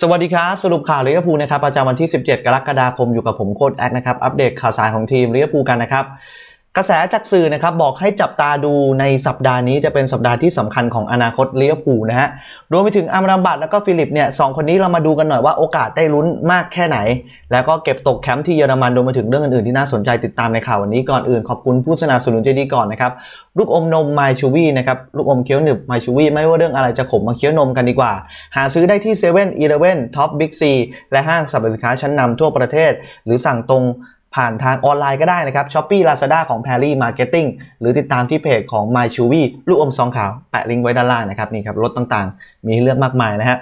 สวัสดีครับ สรุปข่าวลิเวอร์พูลนะครับประจำวันที่ 17 กรกฎาคมอยู่กับผมโค้ดแอคนะครับ อัปเดตข่าวสารของทีมลิเวอร์พูลกันนะครับ กระแสจากสื่อนะครับบอกให้จับตาดูในสัปดาห์นี้จะเป็นสัปดาห์ที่สำคัญของอนาคตลิเวอร์พูนะฮะรวมไปถึงอัมราบัตแล้วก็ฟิลิปเนี่ยสองคนนี้เรามาดูกันหน่อยว่าโอกาสได้ลุ้นมากแค่ไหน แล้วก็เก็บตกแคมป์ที่เยอรมันรวมไปถึงเรื่องอื่นๆที่น่าสนใจติดตามในข่าววันนี้ก่อนอื่นขอบคุณผู้สนับสนุนใจดีก่อนนะครับลูกอมนมไมชูวี่นะครับลูกอมเคี้ยวหนึบไมชูวี่ไม่ว่าเรื่องอะไรจะขมมาเคี้ยวนมกันดีกว่า หาซื้อได้ที่7 e เ e ่ e อท็อปบิ๊กซีและห้างสรรพสินค้าชั้นนำทั่วประเทศ หรือสั่งตรง ผ่านทางออนไลน์ก็ได้นะครับช้อปปี้ลาซาด้าของ p พ r รี่มาร์เก็ตติ้งหรือติดตามที่เพจของ My c h e w y ลูกอมซองขาว แปะลิงก์ไว้ด้านล่างนะครับนี่ครับรถต่างๆ มีให้เลือกมากมายนะฮะ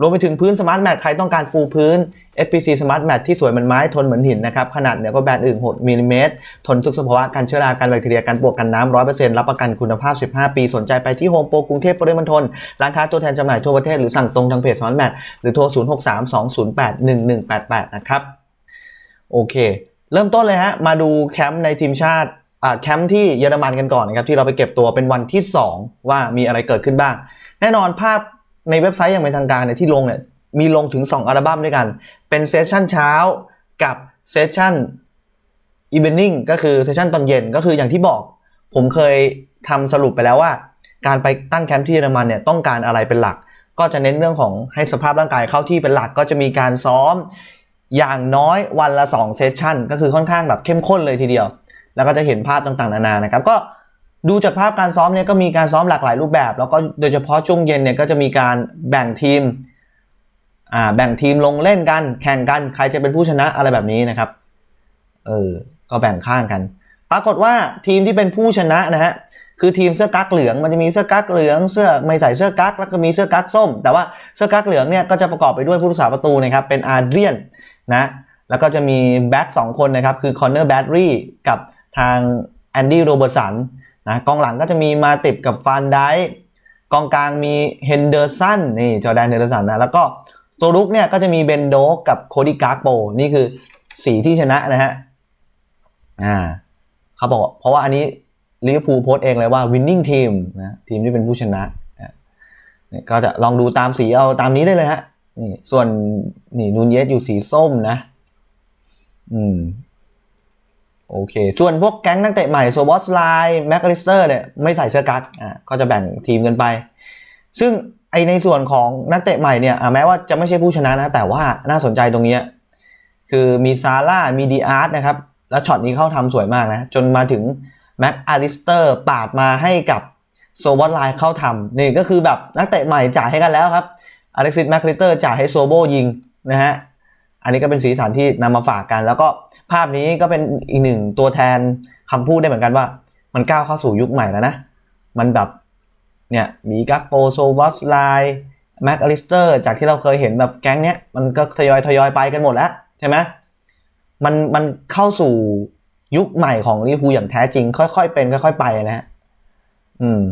รวมไปถึงพื้นสมาร์ทแมทใครต้องการปูพื้น SPC Smart Mat ที่สวยเหมือนไม้ทนเหมือนหินนะครับขนาดเหนือกว่าแบรนด์อื่น 6มิลลิเมตรทนทุกสภาวะการเชื้อราการแบคทีเรียการปวกกันน้ำ100%รับประกันคุณภาพ 15 ปี สนใจไปที่โฮมโปรกรุงเทพปริมณฑลร้านค้าตัวแทนจำหน่ายทั่วประเทศหรือสั่งตรงทางเพจ Smart Mat หรือโทร 0632081188 นะครับ โอเค เริ่มต้นเลยฮะ มาดูแคมป์ในทีมชาติแคมป์ที่เยอรมันกันก่อนนะครับที่เราไปเก็บตัวเป็นวันที่ 2 ว่ามีอะไรเกิดขึ้นบ้าง แน่นอนภาพในเว็บไซต์อย่างเป็นทางการเนี่ยที่ลงเนี่ยมีลงถึง 2 อัลบั้มด้วยกัน เป็นเซสชั่นเช้ากับเซสชั่นอีเวนนิ่งก็คือเซสชั่นตอนเย็นก็คืออย่างที่บอก ผมเคยทำสรุปไปแล้วว่า การไปตั้งแคมป์ที่เยอรมันเนี่ยต้องการอะไรเป็นหลัก ก็จะเน้นเรื่องของให้สภาพร่างกายเข้าที่เป็นหลักก็จะมีการซ้อม อย่างน้อยวันละ2เซสชันก็คือค่อนข้างแบบเข้มข้นเลยทีเดียว แล้วก็จะเห็นภาพต่างๆ นานานะครับ ก็ดูจากภาพการซ้อมเนี่ยก็มีการซ้อมหลากหลายรูปแบบ แล้วก็โดยเฉพาะช่วงเย็นเนี่ยก็จะมีการแบ่งทีมอ่าแบ่งทีมลงเล่นกัน แข่งกันใครจะเป็นผู้ชนะอะไรแบบนี้นะครับเออก็แบ่งข้างกัน ปรากฏว่าทีมที่เป็นผู้ชนะนะฮะ คือทีมเสื้อกั๊กเหลืองมันจะมีเสื้อกั๊กเหลืองเสื้อไม่ใส่เสื้อกั๊กแล้วก็มีเสื้อกั๊กส้ม แต่ว่าเสื้อกั๊กเหลืองเนี่ยก็จะประกอบไปด้วยผู้รักษาประตูนะครับเป็นอาร์เดรียนนะแล้วก็จะมีแบ็กสองคนนะครับคือคอนเนอร์แบดรีกับทางแอนดี้โรเบอร์สันนะกองหลังก็จะมีมาติบกับฟานไดกองกลางมีเฮนเดอร์สันนี่จอแดนเฮนเดอร์สันนะแล้วก็ตัวรุกเนี่ยก็จะมีเบนโดกับโคดี้การ์โปนี่คือสีที่ชนะนะฮะอ่าเขาบอกเพราะว่าอันนี้ ลิเวอร์พูลโพสต์เองเลยว่า winning team นะทีมที่เป็นผู้ชนะนะก็จะลองดูตามสีเอาตามนี้ได้เลยฮะนี่ส่วนนี่นูนเยสอยู่สีส้มนะ อืมโอเค ส่วนพวกแก๊งนักเตะใหม่โซบอสไลน์แม็กลิสเตอร์เนี่ยไม่ใส่เสื้อกั๊กอะก็จะแบ่งทีมกันไป ซึ่งไอในส่วนของนักเตะใหม่เนี่ยแม้ว่าจะไม่ใช่ผู้ชนะนะ แต่ว่าน่าสนใจตรงนี้คือมีซาร่ามีดีอาร์ตนะครับ แล้วช็อตนี้เข้าทำสวยมากนะ จนมาถึง แม็กอลิสเตอร์ปาดมาให้กับโซบอสไลน์เข้าทำนี่ก็คือแบบนักเตะใหม่จ่ายให้กันแล้วครับอเล็กซิสแมคคลิเตอร์จ่ายให้โซโบยิงนะฮะอันนี้ก็เป็นสีสันที่นำมาฝากกัน แล้วก็ภาพนี้ก็เป็นอีกหนึ่งตัวแทนคำพูดได้เหมือนกันว่า มันก้าวเข้าสู่ยุคใหม่แล้วนะ มันแบบเนี่ยมีกักโปโซวัสไลแม็กอลิสเตอร์จากที่เราเคยเห็นแบบแก๊งเนี้ยมันก็ทยอยทยอยไปกันหมดแล้วใช่ไหมมันมันเข้าสู่ ยุคใหม่ของลิเวอร์พูลอย่างแท้จริง ค่อยๆเป็นค่อย ๆ ไปนะฮะอืม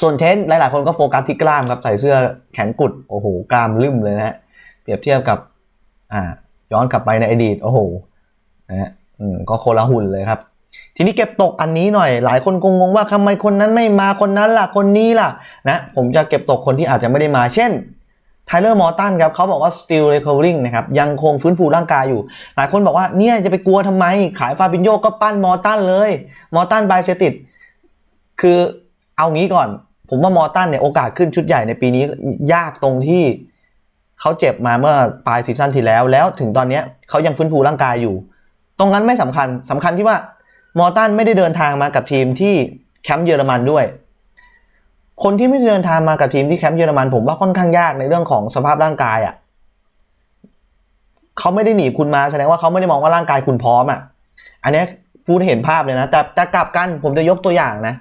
ส่วนเทนหลายๆ คนก็โฟกัสที่กล้ามครับใส่เสื้อแขนกุด โอ้โห กล้ามลืมเลยนะฮะเปรียบเทียบกับ อ่า ย้อนกลับไปในอดีต โอ้โหนะฮะอืมก็โคนละหุ่นเลยครับ ทีนี้เก็บตกอันนี้หน่อย หลายคนคงงงว่าทำไมคนนั้นไม่มาคนนั้นล่ะคนนี้ล่ะ นะ ผมจะเก็บตกคนที่อาจจะไม่ได้มา เช่น ไทเลอร์มอร์ตันครับเขาบอกว่า still recovering นะครับยังคงฟื้นฟูร่างกายอยู่ หลายคนบอกว่าเนี่ยจะไปกลัวทำไม ขายฟาบินโยก็ปั้นมอร์ตันเลย มอร์ตันบายเซติดคือเอางี้ก่อน ผมว่ามอร์ตันเนี่ยโอกาสขึ้นชุดใหญ่ในปีนี้ยากตรงที่เขาเจ็บมาเมื่อปลายซีซั่นที่แล้ว แล้วถึงตอนนี้เขายังฟื้นฟูร่างกายอยู่ ตรงนั้นไม่สำคัญสำคัญที่ว่ามอร์ตันไม่ได้เดินทางมากับทีมที่แคมป์เยอรมันด้วย คนที่ไม่เดินทางมากับทีมที่แคมป์เยอรมันผมว่าค่อนข้างยากในเรื่องของสภาพร่างกายอะ่ะเขาไม่ได้หนีคุณมาแสดงว่าเขาไม่ได้มองว่าร่างกายคุณพร้อมอะ่ะ อันนี้พูดเห็นภาพเลยนะ แต่แต่กลับกันผมจะยกตัวอย่างนะ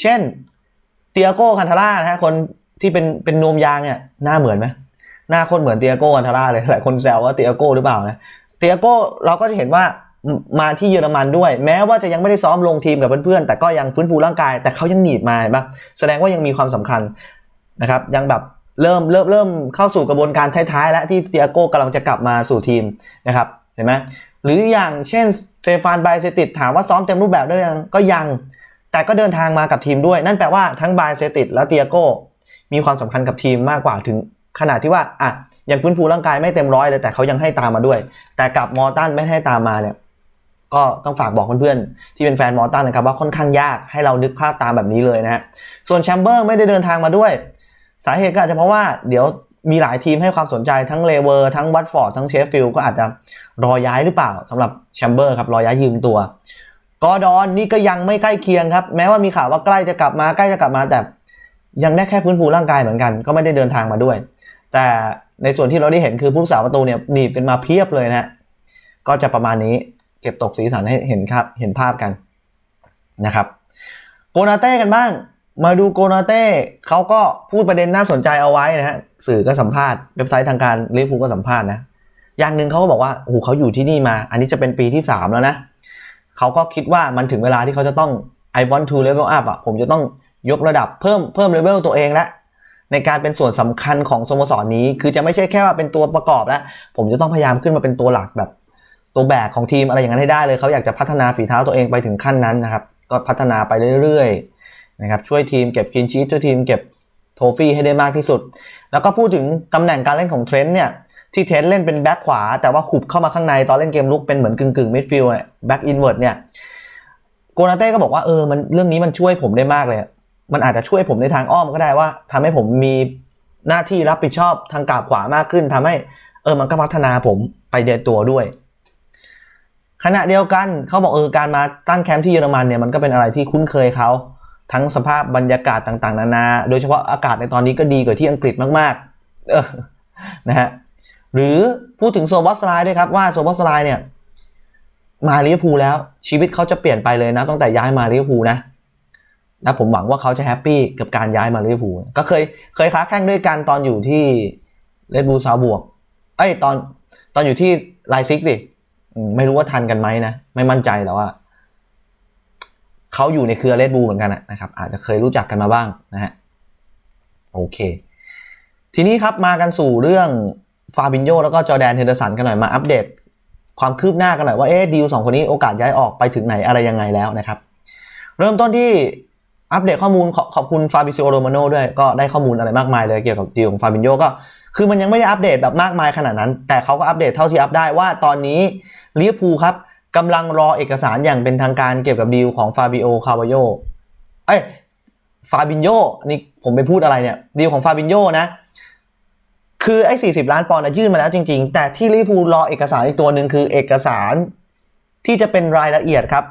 เช่นเตียโก้คันทาร่านะฮะคนที่เป็นเป็นนวมยางเนี่ยหน้าเหมือนไหมหน้าคนเหมือนเตียโก้คันทาร่าเลยหลายคนแซวว่าเตียโก้หรือเปล่านะเตียโก้เราก็จะเห็นว่า มาที่เยอรมันด้วย แม้ว่าจะยังไม่ได้ซ้อมลงทีมกับเพื่อนๆแต่ก็ยังฟื้นฟูร่างกาย แต่เขายังหนีบมาเห็นปะแสดงว่ายังมีความสำคัญนะครับ ยังแบบเริ่มเริ่มเริ่มเข้าสู่กระบวนการท้ายๆ แล้วที่เตียโก้กำลังจะกลับมาสู่ทีมนะครับเห็นไหมหรืออย่างเช่นสเตฟานไบเซติดถามว่าซ้อมเต็มรูปแบบได้ยังก็ยัง แต่ก็เดินทางมากับทีมด้วย นั่นแปลว่าทั้งไบเซติดและเตียโก้มีความสำคัญกับทีมมากกว่าถึงขนาดที่ว่าอะยังฟื้นฟูร่างกายไม่เต็มร้อยเลยแต่เขายังให้ตามมาด้วย แต่กับมอร์ตันไม่ให้ตามมาเนี่ย ก็ต้องฝากบอกเพื่อนๆที่เป็นแฟนมอตันนะครับว่าค่อนข้างยากให้เรานึกภาพตามแบบนี้เลยนะฮะส่วนแชมเบอร์ไม่ได้เดินทางมาด้วย สาเหตุก็อาจจะเพราะว่าเดี๋ยวมีหลายทีมให้ความสนใจทั้งเลเวอร์ทั้งวัตฟอร์ดทั้งเชฟฟิลด์ก็อาจจะรอย้ายหรือเปล่าสำหรับแชมเบอร์ครับรอย้ายยืมตัวกอร์ดอนนี่ก็ยังไม่ใกล้เคียงครับ แม้ว่ามีข่าวว่าใกล้จะกลับมาใกล้จะกลับมาแต่ยังได้แค่ฟื้นฟูร่างกายเหมือนกัน ก็ไม่ได้เดินทางมาด้วย แต่ในส่วนที่เราได้เห็นคือผู้รักษาประตูเนี่ยหนีบกันมาเพียบเลยนะฮะก็จะประมาณนี้ เก็บตกสีสันให้เห็นครับเห็นภาพกันนะครับโกนาเต้กันบ้าง มาดูโกนาเต้เขาก็พูดประเด็นน่าสนใจเอาไว้นะฮะสื่อก็สัมภาษณ์เว็บไซต์ทางการลิเวอร์พูลก็สัมภาษณ์นะอย่างหนึ่งเขาก็บอกว่าโอ้โหเขาอยู่ที่นี่มา อันนี้จะเป็นปีที่ 3 แล้วนะเขาก็คิดว่ามันถึงเวลาที่เขาจะต้อง I want to level up อะผมจะต้องยกระดับเพิ่มเพิ่มเลเวลตัวเองล้วในการเป็นส่วนสำคัญของสโมสรนี้ คือจะไม่ใช่แค่ว่าเป็นตัวประกอบแล้ว ผมจะต้องพยายามขึ้นมาเป็นตัวหลักแบบ ตัวแบกของทีมอะไรอย่างนั้นให้ได้เลยเขาอยากจะพัฒนาฝีเท้าตัวเองไปถึงขั้นนั้นนะครับ ก็พัฒนาไปเรื่อยๆนะครับช่วยทีมเก็บคินชีช่วยทีมเก็บโทฟี่ให้ได้มากที่สุด แล้วก็พูดถึงตำแหน่งการเล่นของเทรนต์เนี่ยที่เทรนต์เล่นเป็นแบ็คขวา แต่ว่าหุบเข้ามาข้างในตอนเล่นเกมลุกเป็นเหมือนกึ่งกึ่งมิดฟิลด์แบ็คอินเวิร์ดเนี่ยโกนาเต้ก็บอกว่าเออมันเรื่องนี้มันช่วยผมได้มากเลย มันอาจจะช่วยผมในทางอ้อมก็ได้ว่าทำให้ผมมีหน้าที่รับผิดชอบทางกาบขวามากขึ้นทำให้เออมันก็พัฒนาผมไปเดินตัวด้วย ขณะเดียวกันเขาบอกเออการมาตั้งแคมป์ที่เยอรมันเนี่ยมันก็เป็นอะไรที่คุ้นเคยเขาทั้งสภาพบรรยากาศต่างๆ นานา โดยเฉพาะอากาศในตอนนี้ก็ดีกว่าที่อังกฤษมากๆเออนะฮะหรือพูดถึงโซบอสไลด์ด้วยครับว่าโซบอสไลเนี่ยมาลิเวอร์พูลแล้วชีวิตเขาจะเปลี่ยนไปเลยนะตั้งแต่ย้ายมาลิเวอร์พูลนะนะผมหวังว่าเขาจะแฮปปี้กับการย้ายมาลิเวอร์พูลก็เคยเคยค้าแข่งด้วยกันตอนอยู่ที่เลดบูลซาบวกเอ้ยตอนตอนอยู่ที่ไลซิกสิ ไม่รู้ว่าทันกันไหมนะ ไม่มั่นใจแต่ว่าเขาอยู่ในเครือเลดบูเหมือนกันนะครับ อาจจะเคยรู้จักกันมาบ้างนะฮะโอเค ทีนี้ครับมากันสู่เรื่องฟาบินโยแล้วก็จอร์แดนเฮนเดอร์สันกันหน่อยมาอัปเดต ความคืบหน้ากันหน่อยว่าเอ๊ะดีลสองคนนี้โอกาสย้ายออกไปถึงไหนอะไรยังไงแล้วนะครับ เริ่มต้นที่ อัปเดตข้อมูลขอขอบคุณฟาบิซิโอโรมาโนด้วยก็ได้ข้อมูลอะไรมากมายเลยเกี่ยวกับดีลของฟาบินโยก็คือมันยังไม่ได้อัปเดตแบบมากมายขนาดนั้น แต่เขาก็อัปเดตเท่าที่อัปได้ว่าตอนนี้ลิเวอร์พูลครับกำลังรอเอกสารอย่างเป็นทางการเกี่ยวกับดีลของฟาบิโอคาร์วาโยเอ้ยฟาบินโยนี่ผมไปพูดอะไรเนี่ยดีลของฟาบินโยนะ คือไอ้40ล้านปอนด์นะยื่นมาแล้วจริง ๆ แต่ที่ลิเวอร์พูลรอเอกสารอีกตัวหนึ่งคือเอกสารที่จะเป็นรายละเอียดครับ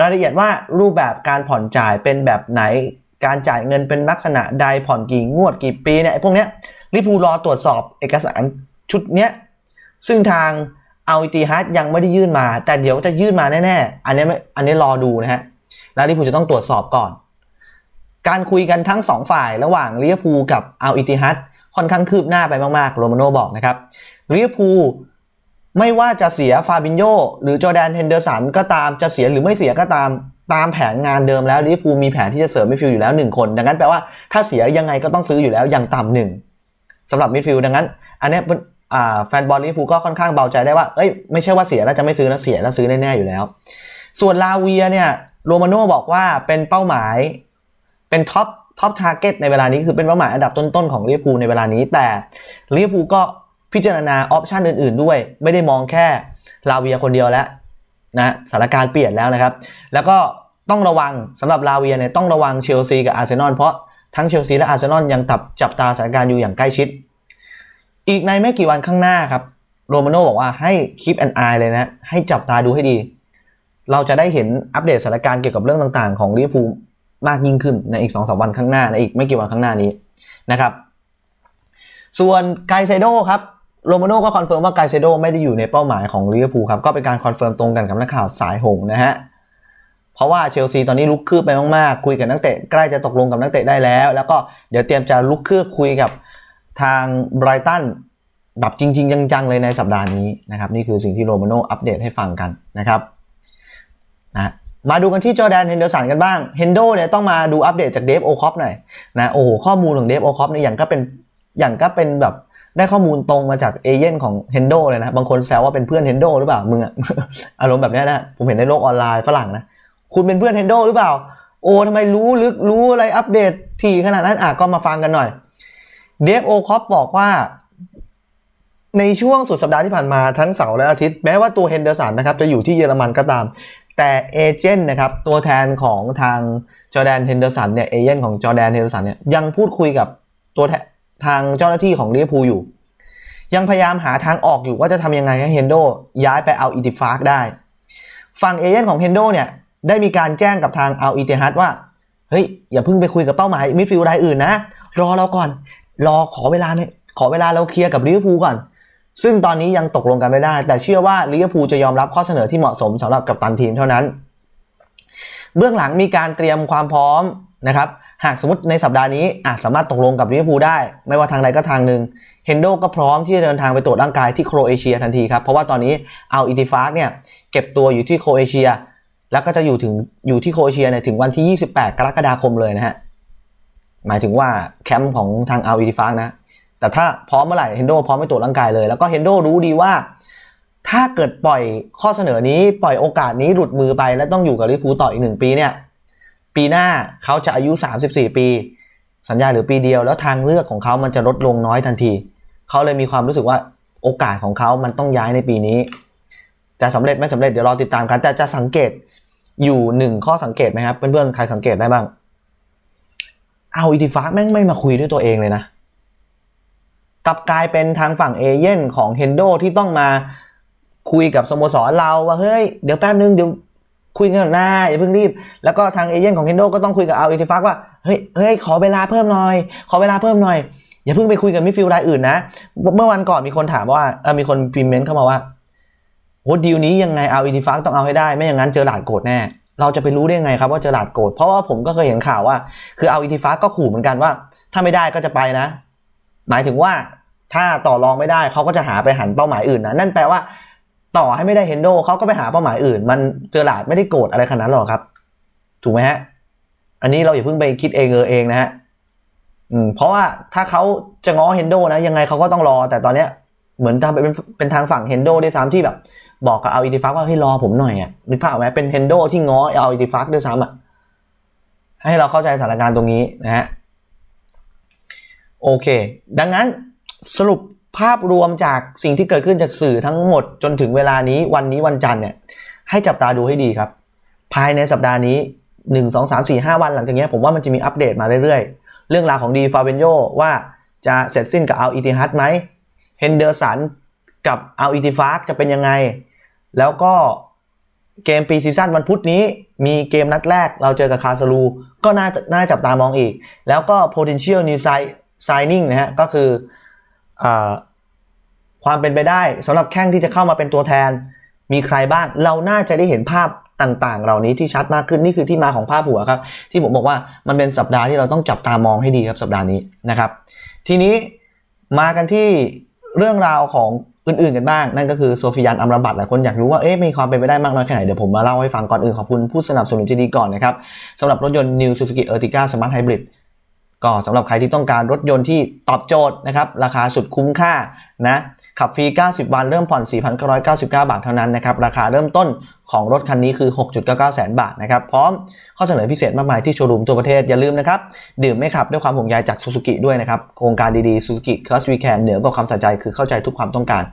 รายละเอียดว่ารูปแบบการผ่อนจ่ายเป็นแบบไหน การจ่ายเงินเป็นลักษณะใดผ่อนกี่งวดกี่ปีเนี่ยพวกเนี้ยลิพูรอตรวจสอบเอกสารชุดเนี้ยซึ่งทางเอาอิติฮัดยังไม่ได้ยื่นมา แต่เดี๋ยวจะยื่นมาแน่ๆ อันนี้ไม่อันนี้รอดูนะฮะแล้วลิพูจะต้องตรวจสอบก่อน การคุยกันทั้งสองฝ่ายระหว่างลิเวอร์พูลกับเอาอิติฮัดค่อนข้างคืบหน้าไปมากๆโรมาโนบอกนะครับลิเวอร์พูล ไม่ว่าจะเสียฟาบินโยหรือจอแดนเฮนเดอร์สันก็ตามจะเสียหรือไม่เสียก็ตามตามแผนงานเดิมแล้วลิเวอร์พูลมีแผนที่จะเสริมมิดฟิลด์อยู่แล้ว 1 คน ดังนั้นแปลว่าถ้าเสียยังไงก็ต้องซื้ออยู่แล้วอย่างต่ำหนึ่งสำหรับมิดฟิลด์ดังนั้น อันนี้แฟนบอลลิเวอร์พูลก็ค่อนข้างเบาใจได้ว่าเอ้ยไม่ใช่ว่าเสียแล้วจะไม่ซื้อนะเสียแล้วซื้อแน่ๆอยู่แล้ว ส่วนลาเวียเนี่ยโรมาโน่บอกว่าเป็นเป้าหมายเป็นท็อปท็อปทาร์เก็ตในเวลานี้คือเป็นเป้าหมายอันดับต้นๆของลิเวอร์พูลในเวลานี้แต่ลิเวอร์พูลก็ พิจารณาออปชันอื่น ๆ ด้วย ไม่ได้มองแค่ลาเวียคนเดียวแล้วนะสถานการณ์เปลี่ยนแล้วนะครับ แล้วก็ต้องระวังสำหรับลาเวียเนี่ยต้องระวังเชลซีกับอาร์เซนอลเพราะทั้งเชลซีและอาร์เซนอลยังตับจับตาสถานการณ์อยู่อย่างใกล้ชิด อีกในไม่กี่วันข้างหน้าครับโรมาโน่บอกว่าให้ keep an eye เลยนะ ให้จับตาดูให้ดี เราจะได้เห็นอัปเดตสถานการณ์เกี่ยวกับเรื่องต่างๆ ของลิเวอร์พูลมากยิ่งขึ้นในอีก2อสวันข้างหน้าในอีกไม่กี่วันข้างหน้านี้นะครับ ส่วนไกเซโดครับ โรมาโน่ก็คอนเฟิร์มว่าไกเซโดไม่ได้อยู่ในเป้าหมายของลิเวอร์พูลครับ ก็เป็นการคอนเฟิร์มตรงกันกับนักข่าวสายหงนะฮะ เพราะว่าเชลซีตอนนี้ลุกคืบไปมากๆ คุยกับนักเตะใกล้จะตกลงกับนักเตะได้แล้ว แล้วก็เดี๋ยวเตรียมจะลุกคืบคุยกับทางไบรตันแบบจริง ๆ จังๆ เลยในสัปดาห์นี้นะครับ นี่คือสิ่งที่โรมาโน่อัปเดตให้ฟังกันนะครับนะมาดูกันที่จอแดนเฮนเดอร์สันกันบ้างเฮนโดเนี่ยต้องมาดูอัปเดตจากเดฟโอคอปหน่อยนะโอ้โหข้อมูลของเดฟโอคอปเนี่ยอย่างก็เป็นอย่างก็เป็นแบบ ได้ข้อมูลตรงมาจากเอเย่นของเฮนโดเลยนะ บางคนแซวว่าเป็นเพื่อนเฮนโดหรือเปล่า มึงอะอารมณ์แบบนี้นะ ผมเห็นในโลกออนไลน์ฝรั่งนะ คุณเป็นเพื่อนเฮนโดหรือเปล่า โอ้ทำไมรู้ลึกรู้อะไรอัปเดตถี่ขนาดนั้นอะก็มาฟังกันหน่อย เดฟโอคอปบอกว่า ในช่วงสุดสัปดาห์ที่ผ่านมาทั้งเสาร์และอาทิตย์แม้ว่าตัวเฮนเดอร์สันนะครับจะอยู่ที่เยอรมันก็ตาม แต่เอเจนต์นะครับตัวแทนของทางจอแดนเฮนเดอร์สันเนี่ยเอเจนต์ของจอแดนเฮนเดอร์สันเนี่ยยังพูดคุยกับตัวแทน ทางเจ้าหน้าที่ของลิเวอร์พูลอยู่ ยังพยายามหาทางออกอยู่ว่าจะทำยังไงให้เฮนโดย้ายไปเอาอิติฟาร์กได้ ฝั่งเอเจนต์ของเฮนโดเนี่ยได้มีการแจ้งกับทางเอาอิติฮัดว่า เฮ้ย อย่าเพิ่งไปคุยกับเป้าหมายมิดฟิลด์รายอื่นนะ รอเราก่อน รอขอเวลาเนี่ยขอเวลาเราเคลียร์กับลิเวอร์พูลก่อน ซึ่งตอนนี้ยังตกลงกันไม่ได้ แต่เชื่อว่าลิเวอร์พูลจะยอมรับข้อเสนอที่เหมาะสมสำหรับกัปตันทีมเท่านั้น เบื้องหลังมีการเตรียมความพร้อมนะครับ หากสมมติในสัปดาห์นี้อาจสามารถตกลงกับลิเวอร์พูลได้ ไม่ว่าทางใดก็ทางหนึ่งเฮนโดก็พร้อมที่จะเดินทางไปตรวจร่างกายที่โครเอเชียทันทีครับ เพราะว่าตอนนี้เอาอิติฟาร์กเนี่ยเก็บตัวอยู่ที่โครเอเชีย แล้วก็จะอยู่ถึงอยู่ที่โครเอเชียเนี่ยถึงวันที่ 28 กรกฎาคมเลยนะฮะหมายถึงว่าแคมป์ของทางเอาอิติฟาร์กนะแต่ถ้าพร้อมเมื่อไหร่เฮนโดพร้อมไปตรวจร่างกายเลย แล้วก็เฮนโดรู้ดีว่า ถ้าเกิดปล่อยข้อเสนอนี้ปล่อยโอกาสนี้หลุดมือไป และต้องอยู่กับลิเวอร์พูลต่ออีกหนึ่งปีเนี่ย ปีหน้าเขาจะอายุ 34 ปี สัญญาหรือปีเดียว แล้วทางเลือกของเขามันจะลดลงน้อยทันที เขาเลยมีความรู้สึกว่าโอกาสของเขามันต้องย้ายในปีนี้ จะสำเร็จไม่สำเร็จเดี๋ยวรอติดตามกันแต่จะสังเกตอยู่หนึ่งข้อสังเกตไหมครับเพื่อนๆใครสังเกตได้บ้าง เอาอิติฟาแม่งไม่มาคุยด้วยตัวเองเลยนะกลับกลายเป็นทางฝั่งเอเย่นของเฮนโดที่ต้องมาคุยกับสโมสรเราว่าเฮ้ยเดี๋ยวแป๊บนึงเดี๋ยว คุยกันหน้าอย่าเพิ่งรีบ แล้วก็ทางเอเย่นของเฮนโดก็ต้องคุยกับเอาอิติฟากว่าเฮ้ยเฮ้ยขอเวลาเพิ่มหน่อย ขอเวลาเพิ่มหน่อย อย่าเพิ่งไปคุยกับมิดฟิลด์รายอื่นนะ เมื่อวันก่อนมีคนถามว่าเออมีคนพิมพ์เมนต์เข้ามาว่าโอ้ดีลนี้ยังไงเอาอิติฟากต้องเอาให้ได้ ไม่อย่างนั้นเจอหลาดโกรธแน่เราจะไปรู้ได้ยังไงครับว่าเจอหลาดโกรธเพราะว่าผมก็เคยเห็นข่าวว่า คือเอาอิติฟากก็ขู่เหมือนกันว่า ถ้าไม่ได้ก็จะไปนะ หมายถึงว่าถ้าต่อรองไม่ได้เขาก็จะหาไปหันเป้าหมายอื่นนะนั่นแปลว่า ต่อให้ไม่ได้เฮนโดเขาก็ไปหาเป้าหมายอื่น มันเจอหลาดไม่ได้โกรธอะไรขนาดนั้นหรอกครับ ถูกไหมฮะ อันนี้เราอย่าเพิ่งไปคิดเองเออเองนะฮะเพราะว่าถ้าเขาจะง้อเฮนโดนะยังไงเขาก็ต้องรอ แต่ตอนเนี้ยเหมือนทำเป็นเป็นทางฝั่งเฮนโดด้วยซ้ำที่แบบ บอกกับเอาอิติฟักว่าให้รอผมหน่อยอะนึกภาพไหมเป็นเฮนโดที่ง้อเอาอิติฟักด้วยซ้ำอะให้เราเข้าใจสถานการณ์ตรงนี้นะฮะโอเค ดังนั้นสรุป ภาพรวมจากสิ่งที่เกิดขึ้นจากสื่อทั้งหมดจนถึงเวลานี้วันนี้วันจันทร์เนี่ยให้จับตาดูให้ดีครับ ภายในสัปดาห์นี้ 1 2 3 4 5 วันหลังจากนี้ผมว่ามันจะมีอัปเดตมาเรื่อยๆ เรื่องราวของดีฟาเบนโยว่าจะเสร็จสิ้นกับเอาอิติฮัดไหมเฮนเดอร์สันกับเอาอิติฟาร์กจะเป็นยังไง แล้วก็เกมปีซีซั่นวันพุธนี้มีเกมนัดแรกเราเจอกับคาซาลูก็น่าน่าจับตามองอีก แล้วก็ potential new signing นะฮะก็คือ ความเป็นไปได้สำหรับแข้งที่จะเข้ามาเป็นตัวแทน มีใครบ้าง เราน่าจะได้เห็นภาพต่างๆ เหล่านี้ที่ชัดมากขึ้นนี่คือที่มาของภาพหัวครับ ที่ผมบอกว่ามันเป็นสัปดาห์ที่เราต้องจับตามองให้ดีครับสัปดาห์นี้นะครับ ทีนี้มากันที่เรื่องราวของอื่นๆกันบ้าง นั่นก็คือโซฟิยันอัมรบัตหลายคนอยากรู้ว่าเอ๊ะมีความเป็นไปได้มากน้อยแค่ไหน เดี๋ยวผมมาเล่าให้ฟังก่อนอื่นขอบคุณผู้สนับสนุนใจดีก่อนนะครับสำหรับรถยนต์ New Suzuki Ertiga Smart Hybrid ก็สำหรับใครที่ต้องการรถยนต์ที่ตอบโจทย์นะครับ ราคาสุดคุ้มค่านะขับฟรี 90 วันเริ่มผ่อน 4,999 บาทเท่านั้นนะครับ ราคาเริ่มต้น ของรถคันนี้คือ 6.99 แสนบาทนะครับ พร้อมข้อเสนอพิเศษมากมายที่โชว์รูมทั่วประเทศ อย่าลืมนะครับ ดื่มไม่ขับด้วยความห่วงใยจาก Suzuki ด้วยนะครับ โครงการดีๆ Suzuki Cause We Can เหนือกว่าความใส่ใจคือเข้าใจทุกความต้องการ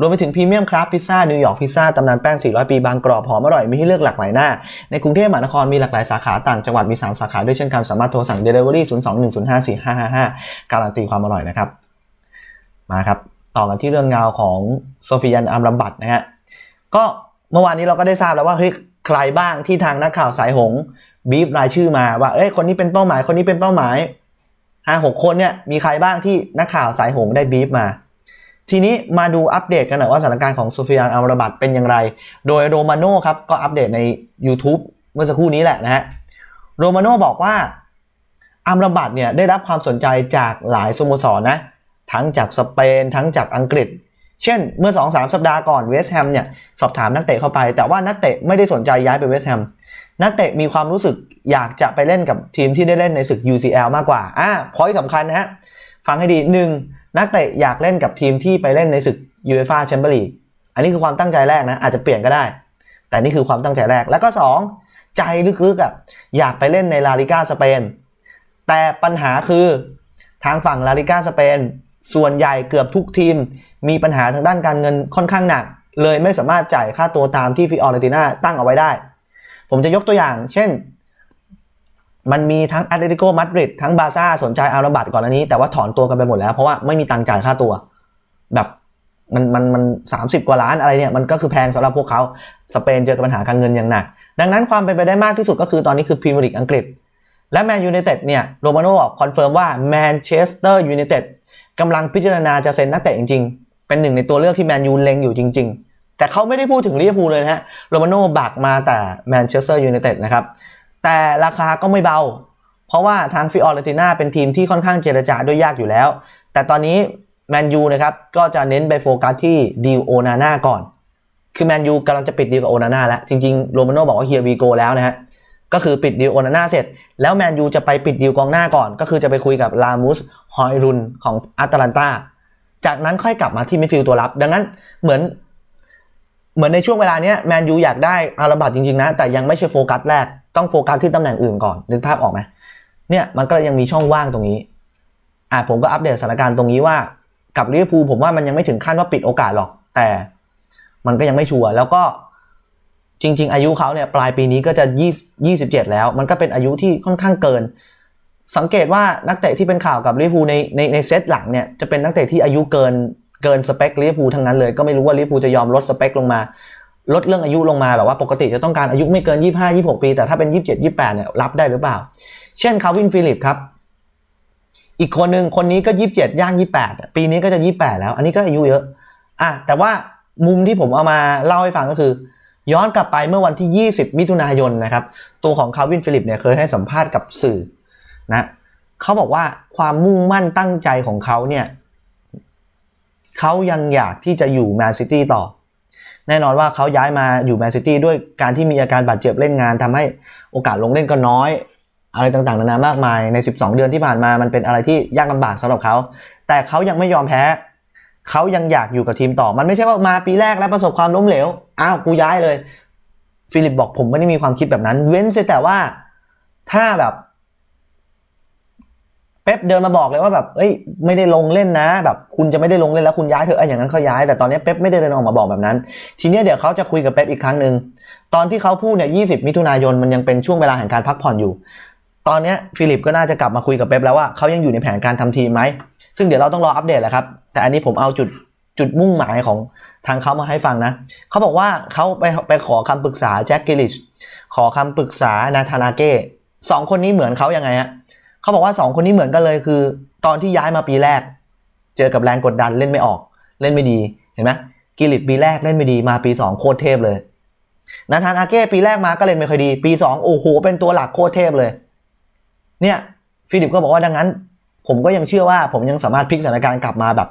รวมไปถึงพรีเมียมครับพิซซ่านิวยอร์กพิซซ่าตำนานแป้ง 400 ปีบางกรอบหอมอร่อยมีให้เลือกหลากหลายหน้า ในกรุงเทพมหานครมีหลากหลายสาขาต่างจังหวัดมี 3 สาขาด้วยเช่นกันสามารถโทรสั่ง Delivery 02-105-4555 การันตีความอร่อยนะครับมาครับต่อกันที่เรื่องราวของโซฟิยันอัมรัมบัตนะฮะก็ เมื่อวานนี้เราก็ได้ทราบแล้วว่าเฮ้ยใครบ้างที่ทางนักข่าวสายหงบีบรายชื่อมาว่าเอ้ยคนนี้เป็นเป้าหมายคนนี้เป็นเป้าหมายห้าหกคนเนี่ยมีใครบ้างที่นักข่าวสายหงได้บีบมา ทีนี้มาดูอัปเดตกันหน่อยว่าสถานการณ์ของโซฟิยานอัมราบัตเป็นอย่างไร โดยโรมาโน่ครับก็อัปเดตใน YouTube เมื่อสักครู่นี้แหละนะฮะโรมาโน่บอกว่าอัมราบัตเนี่ยได้รับความสนใจจากหลายสโมสรนะทั้งจากสเปน ทั้งจากอังกฤษ เช่นเมื่อ 2-3 สัปดาห์ก่อนเวสต์แฮมเนี่ยสอบถามนักเตะเข้าไป แต่ว่านักเตะไม่ได้สนใจย้ายไปเวสต์แฮมนักเตะมีความรู้สึกอยากจะไปเล่นกับทีมที่ได้เล่นในศึก UCL มากกว่าอ่าพอยสำคัญนะฮะฟังให้ดี 1. นักเตะอยากเล่นกับทีมที่ไปเล่นในศึก UEFA Champions League อันนี้คือความตั้งใจแรกนะอาจจะเปลี่ยนก็ได้ แต่นี่คือความตั้งใจแรกแล้วก็ 2. ใจลึกๆอะอยากไปเล่นในลาลิก้าสเปนแต่ปัญหาคือทางฝั่งลาลิก้าสเปน ส่วนใหญ่เกือบทุกทีม มีปัญหาทางด้านการเงินค่อนข้างหนัก เลยไม่สามารถจ่ายค่าตัวตามที่ฟิออเรติน่าตั้งเอาไว้ได้ ผมจะยกตัวอย่าง เช่น มันมีทั้งแอตเลติโกมาดริดทั้งบาซ่าสนใจอาราบัตก่อนอันนี้ แต่ว่าถอนตัวกันไปหมดแล้วเพราะว่าไม่มีตังค์จ่ายค่าตัว แบบมันมันมันสามสิบกว่าล้านอะไรเนี่ยมันก็คือแพงสำหรับพวกเขาสเปนเจอกับปัญหาการเงินอย่างหนัก ดังนั้นความเป็นไปได้มากที่สุดก็คือตอนนี้คือพรีเมียร์ลีกอังกฤษ และแมนยูไนเต็ดเนี่ยโรมาโน่บอกคอนเฟิร์มว่าแมนเชสเตอร์ยูไนเต็ด กำลังพิจารณาจะเซ็นนักเตะจริง ๆ เป็นหนึ่งในตัวเลือกที่แมนยูเล็งอยู่จริง ๆ แต่เขาไม่ได้พูดถึงลิเวอร์พูลเลยนะฮะโรมาโน่บักมาแต่แมนเชสเตอร์ยูไนเต็ดนะครับ แต่ราคาก็ไม่เบา เพราะว่าทางฟิออเรติน่าเป็นทีมที่ค่อนข้างเจรจาด้วยยากอยู่แล้ว แต่ตอนนี้แมนยูนะครับก็จะเน้นไปโฟกัสที่ดีลโอนาน่าก่อน คือแมนยูกำลังจะปิดดีลกับโอนาน่าแล้ว จริงๆโรมาโน่บอกว่าเฮียวีโกแล้วนะฮะ ก็คือปิดดีลโอนาน่าเสร็จ แล้วแมนยูจะไปปิดดีลกองหน้าก่อน ก็คือจะไปคุยกับลามุสฮอยรุนของอาตแลนตาจากนั้นค่อยกลับมาที่มิดฟิลด์ตัวรับ ดังนั้นเหมือน เหมือนในช่วงเวลาเนี้ยแมนยูอยากได้อาราบัตจริงๆนะ แต่ยังไม่ใช่โฟกัสแรก ต้องโฟกัสที่ตำแหน่งอื่นก่อนนึกภาพออกไหมเนี่ยมันก็เลยยังมีช่องว่างตรงนี้อ่าผมก็อัปเดตสถานการณ์ตรงนี้ว่ากับลิเวอร์พูลผมว่ามันยังไม่ถึงขั้นว่าปิดโอกาสหรอก แต่มันก็ยังไม่ชัวร์แล้วก็ จริง ๆ อายุเขาเนี่ยปลายปีนี้ก็จะ27แล้ว มันก็เป็นอายุที่ค่อนข้างเกิน สังเกตว่านักเตะที่เป็นข่าวกับลิเวอร์พูลในในในเซตหลังเนี่ยจะเป็นนักเตะที่อายุเกินเกินสเปคลิเวอร์พูลทั้งนั้นเลยก็ไม่รู้ว่าลิเวอร์พูลจะยอมลดสเปคลงมา ลดเรื่องอายุลงมาแบบว่าปกติจะต้องการอายุไม่เกิน 25 26 ปี แต่ถ้าเป็น 27 28เนี่ยรับได้หรือเปล่า เช่นคาวินฟิลิปครับอีกคนหนึ่งคนนี้ก็ 27 ย่าง 28 ปีนี้ก็จะ 28 แล้ว อันนี้ก็อายุเยอะอะแต่ว่ามุมที่ผมเอามาเล่าให้ฟังก็คือ ย้อนกลับไปเมื่อวันที่ 20 มิถุนายนนะครับตัวของคาวินฟิลิปเนี่ยเคยให้สัมภาษณ์กับสื่อนะเขาบอกว่าความมุ่งมั่นตั้งใจของเขาเนี่ยเขายังอยากที่จะอยู่แมนซิตี้ต่อ แน่นอนว่าเขาย้ายมาอยู่แมนซิตี้ด้วยการที่มีอาการบาดเจ็บเล่นงานทำให้โอกาสลงเล่นก็น้อยอะไรต่างๆนานามากมายใน 12 เดือนที่ผ่านมามันเป็นอะไรที่ยากลำบากสำหรับเขา แต่เขายังไม่ยอมแพ้ เขายังอยากอยู่กับทีมต่อ มันไม่ใช่ว่ามาปีแรกแล้วประสบความล้มเหลว อ้าวกูย้ายเลย ฟิลิปบอกผมไม่ได้มีความคิดแบบนั้น เว้นเสียแต่ว่าถ้าแบบ เป๊ปเดินมาบอกเลยว่าแบบ เอ้ย ไม่ได้ลงเล่นนะ แบบ คุณจะไม่ได้ลงเล่นแล้วคุณย้ายเถอะไอ้อย่างนั้นเขาย้าย แต่ตอนนี้เป๊ปไม่ได้เดินออกมาบอกแบบนั้น ทีนี้เดี๋ยวเขาจะคุยกับเป๊ปอีกครั้งหนึ่งตอนที่เขาพูดเนี่ย20มิถุนายนมันยังเป็นช่วงเวลาแห่งการพักผ่อนอยู่ ตอนเนี้ยฟิลิปก็น่าจะกลับมาคุยกับเป๊ปแล้วว่าเขายังอยู่ในแผนการทำทีมไหม ซึ่งเดี๋ยวเราต้องรออัปเดตแหละครับ แต่อันนี้ผมเอาจุดจุดมุ่งหมายของทางเขามาให้ฟังนะ เขาบอกว่าเขาไปไปขอคำปรึกษาแจ็คกิลิช ขอคำปรึกษานาธานาเก้สองคนนี้เหมือนเขายังไงฮะเขาบอกว่าสองคนนี้เหมือนกันเลยคือ ตอนที่ย้ายมาปีแรก เจอกับแรงกดดันเล่นไม่ออก เล่นไม่ดีเห็นไหมกิลิชปีแรกเล่นไม่ดีมาปีสองโคตรเทพเลยนาธานอาเก้ปีแรกมาก็เล่นไม่ค่อยดี ปีสองโอ้โหเป็นตัวหลักโคตรเทพเลย เนี่ยฟิลิปก็บอกว่าดังนั้น ผมก็ยังเชื่อว่าผมยังสามารถพลิกสถานการณ์กลับมาแบบ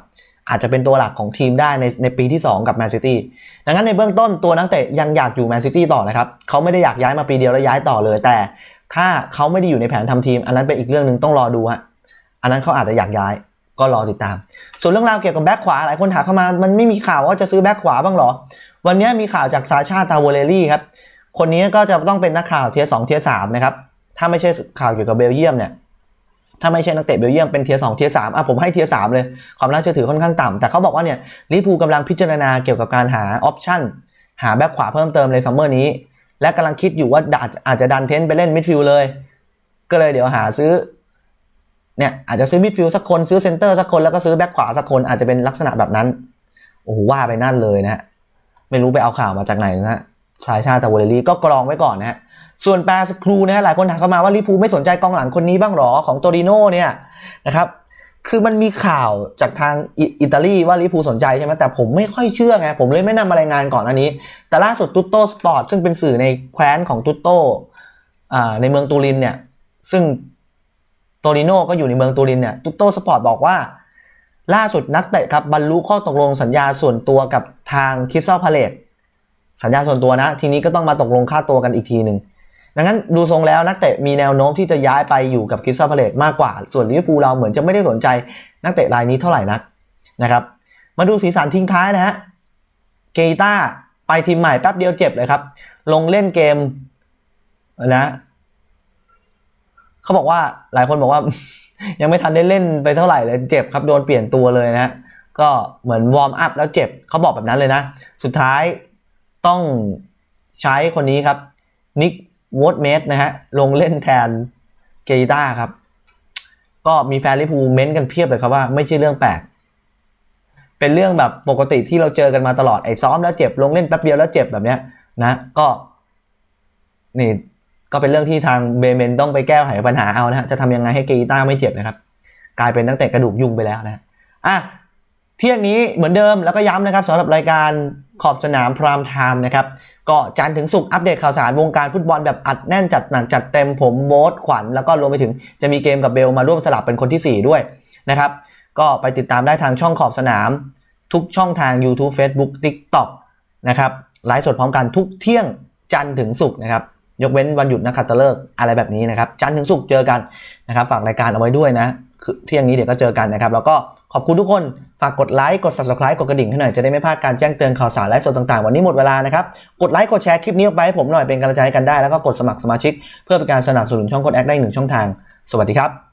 อาจจะเป็นตัวหลักของทีมได้ในในปีที่ 2 กับแมนซิตี้ดังนั้นในเบื้องต้นตัวนักเตะยังอยากอยู่แมนซิตี้ต่อนะครับเขาไม่ได้อยากย้ายมาปีเดียวแล้วย้ายต่อเลย แต่ถ้าเขาไม่ได้อยู่ในแผนทำทีม อันนั้นเป็นอีกเรื่องหนึ่งต้องรอดูฮะอันนั้นเขาอาจจะอยากย้ายก็รอติดตาม ส่วนเรื่องราวเกี่ยวกับแบ็คขวาหลายคนถามเข้ามา มันไม่มีข่าวว่าจะซื้อแบ็คขวาบ้างหรอ วันนี้มีข่าวจากซาชาตาโวเลรี่ครับ คนนี้ก็จะต้องเป็นนักข่าวเทียสองเทียสามนะครับ ถ้าไม่ใช่ข่าวเกี่ยวกับเบลเยียมเนี่ย ถ้าไม่ใช่นักเตะเบลเยียมเป็นเทียร์สองเทียร์สามอะผมให้เทียร์สามเลย ความน่าเชื่อถือค่อนข้างต่ำแต่เขาบอกว่าเนี่ยลิปูกำลังพิจารณาเกี่ยวกับการหาออปชั่นหาแบ็คขวาเพิ่มเติมในซัมเมอร์นี้ และกำลังคิดอยู่ว่าอาจอาจจะดันเทนไปเล่นมิดฟิลด์เลย ก็เลยเดี๋ยวหาซื้อเนี่ยอาจจะซื้อมิดฟิลด์สักคนซื้อเซนเตอร์สักคนแล้วก็ซื้อแบ็คขวาสักคนอาจจะเป็นลักษณะแบบนั้นโอ้โหว่าไปนั่นเลยนะฮะไม่รู้ไปเอาข่าวมาจากไหนนะฮะสายชาติตะวอลเลรี่ก็กรองไว้ก่อนนะฮะ ส่วนแปรสครูนะหลายคนถามเข้ามาว่าลิปูไม่สนใจกองหลังคนนี้บ้างหรอของโตริโน่เนี่ยนะครับคือมันมีข่าวจากทางอิอิตาลีว่าลิปูสนใจใช่ไหมแต่ผมไม่ค่อยเชื่อไงผมเลยไม่นำมารายงานก่อนอันนี้ แต่ล่าสุดตุตโตสปอร์ตซึ่งเป็นสื่อในแคว้นของตุตโตในเมืองตูรินเนี่ยซึ่งโตริโน่ก็อยู่ในเมืองตูรินเนี่ยตุตโตสปอร์ตบอกว่า ล่าสุดนักเตะครับบรรลุข้อตกลงสัญญาส่วนตัวกับทางคิสซ l พาเลตสัญญาส่วนตัวนะ ทีนี้ก็ต้องมาตกลงค่าตัวกันอีกทีหนึ่ง ดังนั้นดูทรงแล้วนักเตะมีแนวโน้มที่จะย้ายไปอยู่กับคริสตัลพาเลตมากกว่า ส่วนลิเวอร์พูลเราเหมือนจะไม่ได้สนใจนักเตะรายนี้เท่าไหร่นักนะครับ มาดูสีสันทิ้งท้ายนะฮะ เกต้าไปทีมใหม่แป๊บเดียวเจ็บเลยครับ ลงเล่นเกมนะเขาบอกว่าหลายคนบอกว่า ยังไม่ทันได้เล่นไปเท่าไหร่เลยเจ็บครับโดนเปลี่ยนตัวเลยนะก็เหมือนวอร์มอัพแล้วเจ็บเขาบอกแบบนั้นเลยนะ สุดท้ายต้องใช้คนนี้ครับนิก วอตเมสนะฮะ ลงเล่นแทนเกยต้าครับ ก็มีแฟนลิเวอร์พูเม้นต์กันเพียบเลยครับว่าไม่ใช่เรื่องแปลก เป็นเรื่องแบบปกติที่เราเจอกันมาตลอดไอ้ซ้อมแล้วเจ็บลงเล่นแป๊บเดียวแล้วเจ็บแบบเนี้ยนะ ก็ นี่ก็เป็นเรื่องที่ทางเบเมนต้องไปแก้ไขปัญหาเอานะฮะจะทำยังไงให้เกยต้าไม่เจ็บนะครับ กลายเป็นตั้งแต่กระดูกยุงไปแล้วนะอะเที่ยงนี้เหมือนเดิมแล้วก็ย้ำนะครับสำหรับรายการขอบสนามพรามไทม์นะครับก็จันถึงสุกอัปเดตข่าวสารวงการฟุตบอลแบบอัดแน่นจัดหนักจัดเต็มผมโบ๊ทขวัญแล้วก็รวมไปถึงจะมีเกมกับเบลมาร่วมสลับเป็นคนที่ 4 ด้วยนะครับ ก็ไปติดตามได้ทางช่องขอบสนาม ทุกช่องทาง YouTube Facebook TikTok นะครับไลฟ์สดพร้อมกันทุกเที่ยงจันถึงสุกนะครับ ยกเว้นวันหยุดนักขัตฤกษ์อะไรแบบนี้นะครับ จันทร์ถึงศุกร์เจอกันนะครับ ฝากรายการเอาไว้ด้วยนะคือเที่ยงนี้เดี๋ยวก็เจอกันนะครับ แล้วก็ขอบคุณทุกคนฝากกดไลค์กด subscribe กดกระดิ่งให้หน่อยจะได้ไม่พลาดการแจ้งเตือนข่าวสารและสดต่างๆ วันนี้หมดเวลานะครับกดไลค์กดแชร์คลิปนี้ออกไปให้ผมหน่อยเป็นกำลังใจให้กันได้แล้วก็กดสมัครสมาชิก เพื่อเป็นการสนับสนุนช่องกดแอคได้หนึ่งช่องทาง สวัสดีครับ